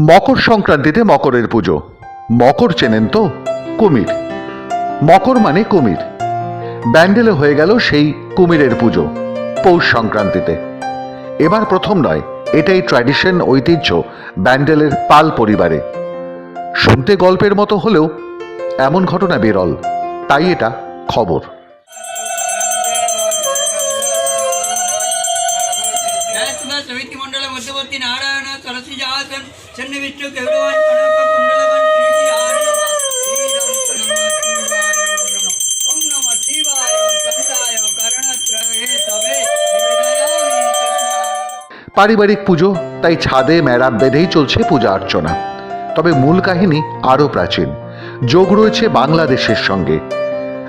মকর সংক্রান্তিতে মকরের পুজো। মকর চেনেন তো? কুমির। মকর মানে কুমির। ব্যান্ডেলে হয়ে গেল সেই কুমিরের পুজো, পৌষ সংক্রান্তিতে। এবার প্রথম নয়, এটাই ট্র্যাডিশন ঐতিহ্য, ব্যান্ডেলের পাল পরিবারে। শুনতে গল্পের মতো হলেও এমন ঘটনা বিরল, তাই এটা খবর। মধ্যবর্তী নারায়ণ পারিবারিক পুজো, তাই ছাদে মেরাম বেঁধেই চলছে পূজা অর্চনা। তবে মূল কাহিনী আরও প্রাচীন। যোগ রয়েছে বাংলাদেশের সঙ্গে।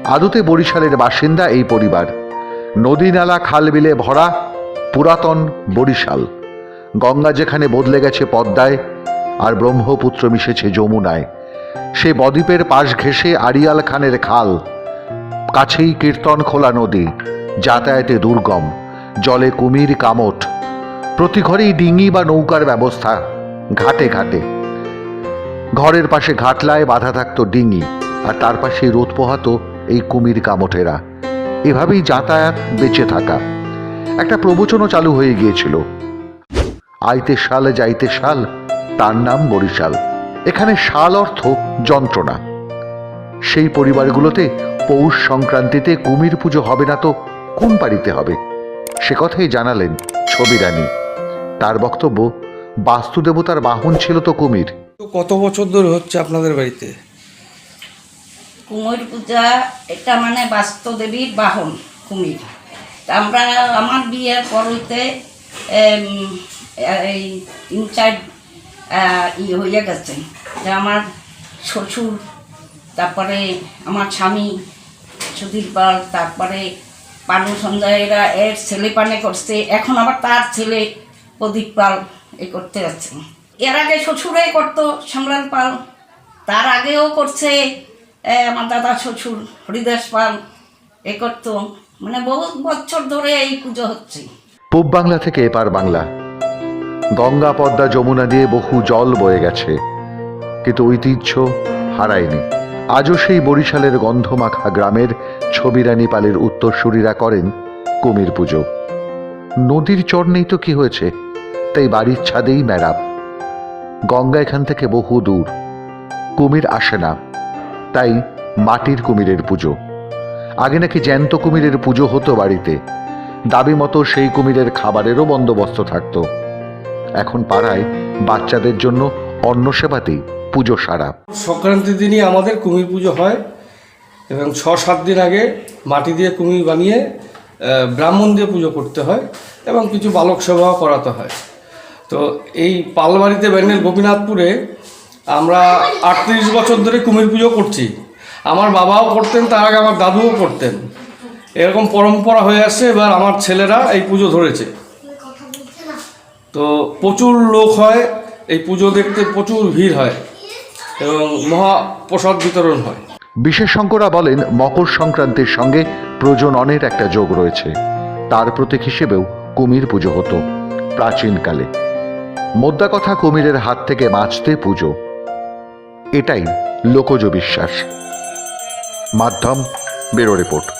আদতে বরিশালের বাসিন্দা এই পরিবার। নদী নালা খাল বিলে ভরা পুরাতন বরিশাল। গঙ্গা যেখানে বদলে গেছে পদ্মায়, আর ব্রহ্মপুত্র মিশেছে যমুনায়। সে বদ্বীপের পাশ ঘেঁষে আড়িয়াল খানের খাল, কাছেই কীর্তন খোলা নদী, যাতায়াতে দুর্গম, জলে কুমির কামট, প্রতি ঘরেই ডিঙি বা নৌকার ব্যবস্থা, ঘাটে ঘাটে। ঘরের পাশে ঘাটলায় বাধা থাকতো ডিঙি, আর তার পাশে রোদ পোহাতো এই কুমির কামটেরা। এভাবেই যাতায়াত বেঁচে থাকা। একটা প্রবচনও চালু হয়ে গিয়েছিল। আইতে শাল যাইতে শাল তার নাম বরিশাল। এখানে শাল অর্থ যন্ত্রণা। সেই পরিবারগুলোতে পৌষ সংক্রান্তিতে কুমির পুজো হবে না তো কোন বাড়িতে হবে? সে কথাই জানালেন ছবি রানী তার বক্তব্য বাস্তুদেবতার বাহন ছিল তো কুমির। তো কত বছর ধরে হচ্ছে আপনাদের বাড়িতে? কুমির পূজা এটা মানে বাস্তুদেবীর বাহন কুমির। আমরা আমার বিয়ের পর হইতে এম, এই আহ, ই হয়ে গেছে। যে আমার শ্বশুর তারপরে আমার স্বামী সুধীর পাল তারপরে পানু সঞ্জয়েরা এর ছেলে পানে করছে। এখন আবার তার ছেলে প্রদীপ পাল এ করতে যাচ্ছে। এর আগে শ্বশুরে করতো সম্রাট পাল তার আগেও করছে আমার দাদা শ্বশুর হরিদাস পাল এ করতো। মানে বহু বছর ধরে এই পুজো হচ্ছে। পূব বাংলা থেকে এপার বাংলা। গঙ্গা পদ্মা যমুনা দিয়ে বহু জল বয়ে গেছে। কিন্তু ঐতিহ্য হারায়নি। আজও সেই বরিশালের গন্ধমাখা গ্রামের ছবিরানী পালের উত্তরসূরিরা করেন কুমির পুজো। নদীর চর নেই তো কি হয়েছে, তাই বাড়ির ছাদেই মেড়াপ গঙ্গা এখান থেকে বহু দূর। কুমির আসে না, তাই মাটির কুমিরের পুজো। আগে নাকি জ্যান্ত কুমিরের পুজো হতো বাড়িতে। দাবি মতো সেই কুমিরের খাবারেরও বন্দোবস্ত থাকতো। এখন পাড়ায় বাচ্চাদের জন্য অন্ন সেবাতেই পুজো সারা। সংক্রান্তির দিনই আমাদের কুমির পুজো হয় এবং ছ, সাত দিন আগে মাটি দিয়ে কুমির বানিয়ে ব্রাহ্মণ দিয়ে পুজো করতে হয় এবং কিছু বালক সেবাও করাতে হয়। তো এই পালবাড়িতে ব্যান্ডেল গোপীনাথপুরে আমরা আটত্রিশ বছর ধরে কুমির পুজো করছি। আমার বাবাও করতেন, তার আগে আমার দাদুও করতেন। এরকম পরম্পরা হয়ে আসছে, এবার আমার ছেলেরা এই পুজো ধরেছে। তো প্রচুর লোক হয়, এই পুজো দেখতে প্রচুর ভিড় হয় এবং মহাপ্রসাদ বিতরণ হয়। বিশেষজ্ঞরা বলেন, মকর সংক্রান্তির সঙ্গে প্রজননের একটা যোগ রয়েছে। তার প্রতীক হিসেবেও কুমির পুজো হতো প্রাচীনকালে। মোদ্দা কথা কুমিরের হাত থেকে বাঁচতে পুজো। এটাই লোকজ বিশ্বাস। মাধ্যম বেরো রিপোর্ট।